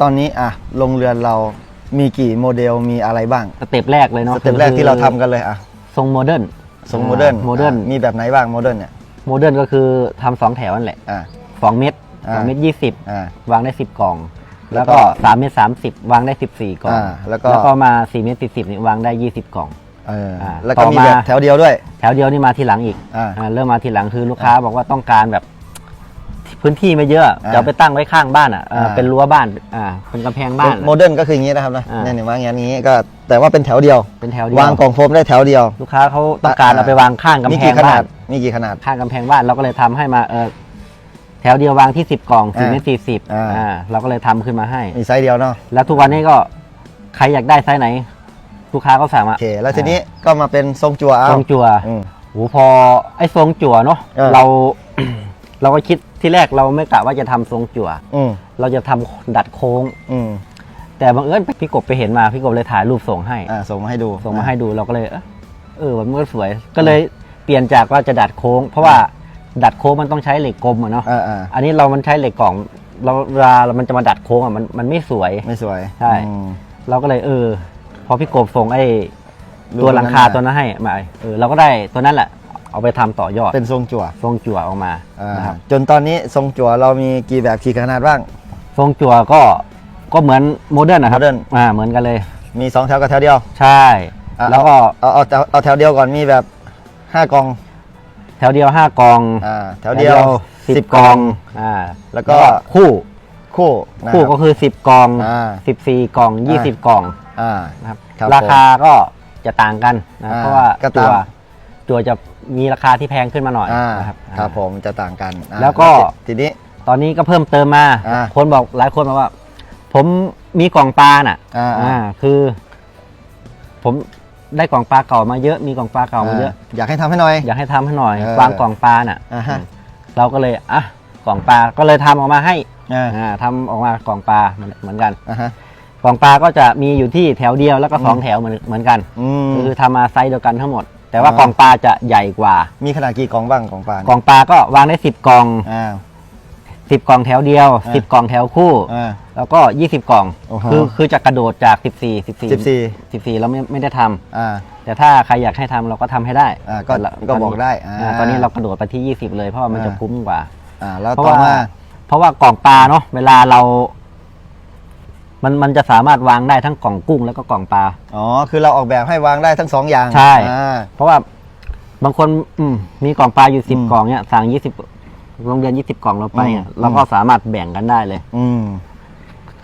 ตอนนี้อะโรงเรือนเรามีกี่โมเดลมีอะไรบ้างสเต็ปแรกเลยเนาะสเต็ปแรกที่เราทำกันเลยอะทรงโมเดิร์นทรงโมเดิร์นโมเดิร์นมีแบบไหนบ้างโมเดิร์นเนี่ยโมเดิร์นก็คือทำสองแถวนั่นแหละอ่าสองเม็ดอ่าสองเม็ดยี่สิบอ่าวางได้สิบกล่อง แล้แล้ววก็ก็สามเม็ดสามสิบวางได้สิบสี่กล่องอ่าแล้วก็แล้วก็ มาสี่เม็ดสี่สิบนี่วางได้ยี่สิบกล่อง เอออ่าแล้วก็ต่อมีมา แบบแถวเดียวด้วย แถวเดียวนี่มาทีหลังอีกอ่า อ่าเริ่มมาทีหลังคือลูกค้าบอกว่าต้องการแบบ พื้นที่ไม่เยอะอ่าจะเอาไปตั้งไว้ข้างบ้านอะอ่าอ่าเป็นรั้วบ้านอ่าเป็นกำแพงบ้านโมเดิร์นก็คืออย่างนี้นะครับนะอ่าเนี่ยเนี่ยวางอย่างนี้ก็แต่ว่าเป็นแถวเดียวเป็นแถวเดียววางกล่องโฟมได้แถวเดียว ลูกค้าเขาต้องการอ่าเอาไปวางข้างกำมีแพกี่งขบ้านาดนมีกี่ขนาดข้างกำแพงบ้านเราก็เลยทำให้มาเออแถวเดียววางที่สิบกล่องสี่อ่าเมตรสี่สิบอ่าอ่าเราก็เลยทำขึ้นมาให้มีไซส์เดียวเนาะแล้วทุกวันนี้ก็ใครอยากได้ไซส์ไหนลูกค้าก็สามารโอถเคแล้วทีนี้ก็มาเป็นทรงจั่วเอาทรงจั่วอืมโหพอไอ้ทรงจั่วเนาะเออเราเราก็คิด ที่แรกเราไม่กะว่าจะทำทรงจั่ว อืมเราจะทำดัดโค้ง อืมแต่บังเอิญพี่กบไปเห็นมาพี่กบเลยถ่ายรูปส่งให้ อ่าส่งมาให้ดูส่งมาให้ดูเราก็เลย เอ้อเออมันก็สวย ก็เลยเปลี่ยนจากว่าจะดัดโค้ง เพราะว่าดัดโค้งมันต้องใช้เหล็กกลมอะเนาะอ่าอ่าอันนี้เรามันใช้เหล็กกล่องเราเวลามันจะมาดัดโค้งอะมันมันไม่สวย ไม่สวยใช่ อืม เราก็เลยเออ พอพี่กบส่งไอ้รูปตัวหลังคานั้นน่ะตัวนั้นให้มาเออเราก็ได้ตัวนั้นแหละ เอาไปทำต่อยอดเป็นทรงจั่วทรงจั่วออกมาอ่านะครับจนตอนนี้ทรงจั่วเรามีกี่แบบกี่ขนาดบ้าง ทรงจั่วก็ก็เหมือนโมเดิร์นนะครับโมเดิร์นอ่าเหมือนกันเลย มีสองแถวกับแถวเดียว ใช่อะแล้วก็เอาเอาเอาเอาแถวเดียวก่อนมีแบบห้ากอง แถวเดียวห้ากองอ่าแถวเดียวสิสิบบกองอ่าแล้วก็คู่คู่นะคู่รับก็คือสิบกองอ่าสิบสี่กองยี่สิบกองอ่านะครับครับราคาก็จะต่างกันนะอ่าเพราะว่าก็จั่ตามวจั่วจะ มีราคาที่แพงขึ้นมาหน่อยอ่านะครับครับอ่าผมจะต่างกันอ่าแล้วก็ ทีนี้ ตอนนี้ก็เพิ่มเติมมา อ่าคนบอกหลายคนบอกว่า ผมมีกล่องปลาน่ะอ่าอ่า คือ ผมได้กล่องปลาเก่ามาเยอะมีกล่องปลาเก่ามาเยอะ อยากให้ทำให้หน่อย อยากให้ทำให้หน่อยเออวางกล่องปลาน่ะอ่าฮะอืมเราก็เลยอะกล่องปลาก็เลยทำออกมาให้อ่าอ่าทำออกมากล่องปลาเหมือนเหมือนกัน อ่าฮะ กล่องปลาก็จะมีอยู่ที่แถวเดียวแล้วก็สองแถวเหมือนเหมือนกัน อืมก็คือทำมาไซส์เดียวกันทั้งหมด แต่ว่าอ่า กล่องปลาจะใหญ่กว่า มีขนาดกี่กล่องบ้างของปลากล่องปลาก็วางได้สิบกล่อง อ่าสิบกล่องแถวเดียว อ่าสิบกล่องแถวคู่ อ่า แล้วก็ยี่สิบกล่อง โอ้โห คือคือจะกระโดดจากสิบสี่สิบสี่สิบสี่สิบสี่เราไม่ไม่ได้ทำอ่า แต่ถ้าใครอยากให้ทำเราก็ทำให้ได้อ่าก็แต่ละก็ตนนี้บอกได้อ่าอ่าตอนนี้เรากระโดดไปที่ยี่สิบเลยเพราะว่ามันอ่า จะคุ้มกว่า อ่า แล้วเพราะต่อว่ามา เพราะว่ากล่องปลาเนาะเวลาเรา มันมันจะสามารถวางได้ทั้งกล่องกุ้งแล้วก็กล่องปลา อ๋อ คือเราออกแบบให้วางได้ทั้งสองอย่างใช่ อ่า เพราะว่าบางคนอืมมีกล่องปลาอยู่สิบอืมกล่องเนี่ยสั่งยี่สิบโรงเรียนยี่สิบกล่องเราไปอะอืม เราก็สามารถแบ่งกันได้เลย อืม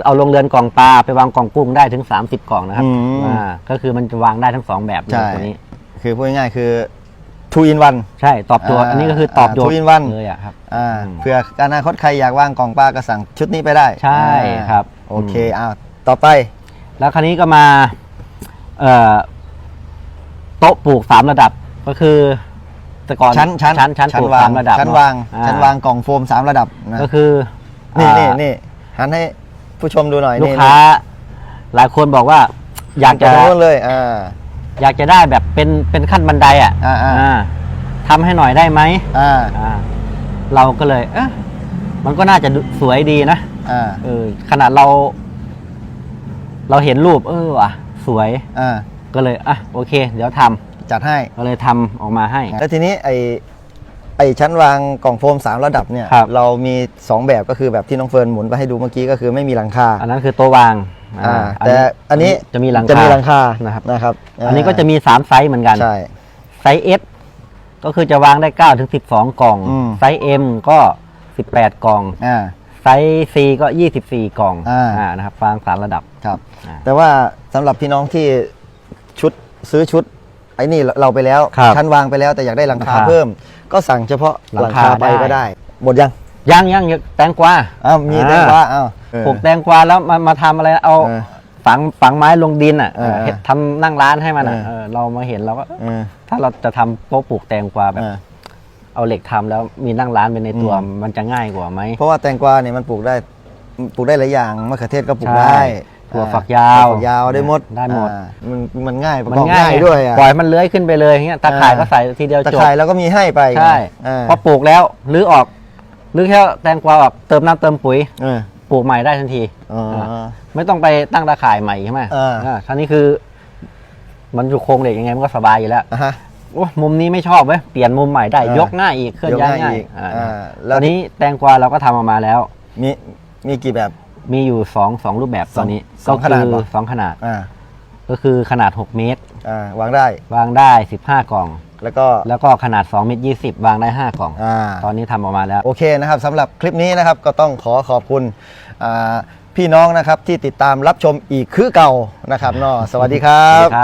เอาโรงเรือนกล่องปลาไปวางกล่องกุ้งได้ถึง 30 กล่องนะครับอืมอ่าก็คือมันจะวางได้ทั้งสองแบบเลใช่ยตัวนี้ คือพูดง่ายๆคือ two in one ใช่ตอบโจทย์อ่าอันนี้ก็คือตอบโจทอ่าย์ two in one เลยอะครับ อ่า อืมเผื่ออนาคตใครอยากวางกล่องปลาก็สั่งชุดนี้ไปได้ใช่อ่า ครับ โอเคอืมอ้าวต่อไป แล้วคราวนี้ก็มาเอ่อโต๊ะปลูกสามระดับก็คือแต่ก่อนชั้นชั้นชั้นชั้นปลูกวาสางมระดับชั้นเอะวางอ่ชั้นวางกล่องโฟมสามระดับนะก็คือนี่อ่านี่นี่หันให้ผู้ชมดูหน่อยลูกนี่ค้า หลายคนบอกว่า อยากจะจะโน้นเลยอ่า อยากจะได้แบบเป็นเป็นขั้นบันไดอะอ่าอ่า อ่าทำให้หน่อยได้ไหมอ่า อ่า เราก็เลยเอ๊ะมันก็น่าจะดูสวยดีนะ อ่าเออ ขนาดเรา เราเห็นรูป เออว่ะ สวย อ่าก็เลยอะโอเค เดี๋ยวทำจัดให้ ก็เลยทำออกมาให้ แล้วทีนี้ไอไอชั้นวางกล่องโฟมสามระดับเนี่ย ครับ เรามีสองแบบก็คือแบบที่น้องเฟิร์นหมุนไปให้ดูเมื่อกี้ก็คือไม่มีหลังคาอันนั้นคือตัววางอ่าาแต่อันนี้จะมีหลังคา จะมีหลังคานะครับ นะครับอันนี้ก็จะมีสามไซส์เหมือนกัน ใช่ ไซส์ S ก็คือจะวางได้9ถึง12 กล่อง อืม ไซส์ M ก็ 18 กล่อง อ่า ไซส์ C ก็ 24 กล่องอ่า นะครับวางสามระดับ ครับ อ่าแต่ว่าสำหรับพี่น้องที่ชุดซื้อชุด ไอ้นี่เราไปแล้ว ครับชั้นวางไปแล้วแต่อยากได้หลังคาหลังคาเพิ่ม ก็สั่งเฉพาะหหลัลังงคาคาไปได้ ก็ได้ หมดยังยังยังยังแตงกวาอ้าวมีแตงกวาอ้าวเออ ปลูกแตงกวาแล้วมามาทำอะไรเอาเออฝังฝังไม้ลงดินอะเออเฮ็ดทำนั่งร้านให้มันอะเออ เออเรามาเห็นเราก็เออถ้าเราจะทำโต๊ะปลูกแตงกวาแบบ เออ เอาเหล็กทำแล้วมีนั่งร้านเป็นในตัวอืม มันจะง่ายกว่าไหม เพราะว่าแตงกวาเนี่ยมันปลูกได้ปลูกได้หลายอย่างมะเขือเทศก็ปลูกใช่ได้ถั่วอ่ฝักยาวถั่ฝักยาวได้หมดได้หมด อ่ามันมันง่ายประมักอบง่ายง่ายด้วยอะ ปล่อยมันเลื้อยขึ้นไปเลยอย่างเงี้ยตาข่ายอ่า ก็ใส่ทีเดียวตะจบ ไคร้แล้วก็มีให้ไปใช่เออพอปลูกแล้วรื้อออกรื้อแค่แตงกวาออกเติมน้ำเติมปุ๋ยเออปปลูกใหม่ได้ทันที อ๋ออ่า ไม่ต้องไปตั้งตาข่ายใหม่ใช่ไหมอ่า อ่าท่านี้คือ มันอยู่โครงเหล็กยังไงมันก็สบายอยู่แล้ว อะฮะ โอ้มุมนี้ไม่ชอบเว้ยเปลี่ยนมุมใหม่ได้ อ่ายย กง่ายอีกเคลื่อนย้ายยกง่ายง่ายอีกอ่าอ่าแล้ตวอนนี้แตงกวาเราก็ทำออกมาแล้ว มีมีกี่แบบ มีอยู่สองสองรูปแบบสตองอนนี้สองขนาดก็เหรคืออสองขนาดอ่าก็คือขนาด 6 เมตร อ่าวางได้ วางได้ 15 กล่อง แล้วก็แล้วก็ขนาด2เมตร20 วางได้ 5 กล่อง อ่า ตอนนี้ทำออกมาแล้ว โอเคนะครับสำหรับคลิปนี้นะครับก็ต้องขอขอบคุณอ่าพี่น้องนะครับที่ติดตามรับชมอีกคือเก่านะครับเนาะสวัสดีครับครับ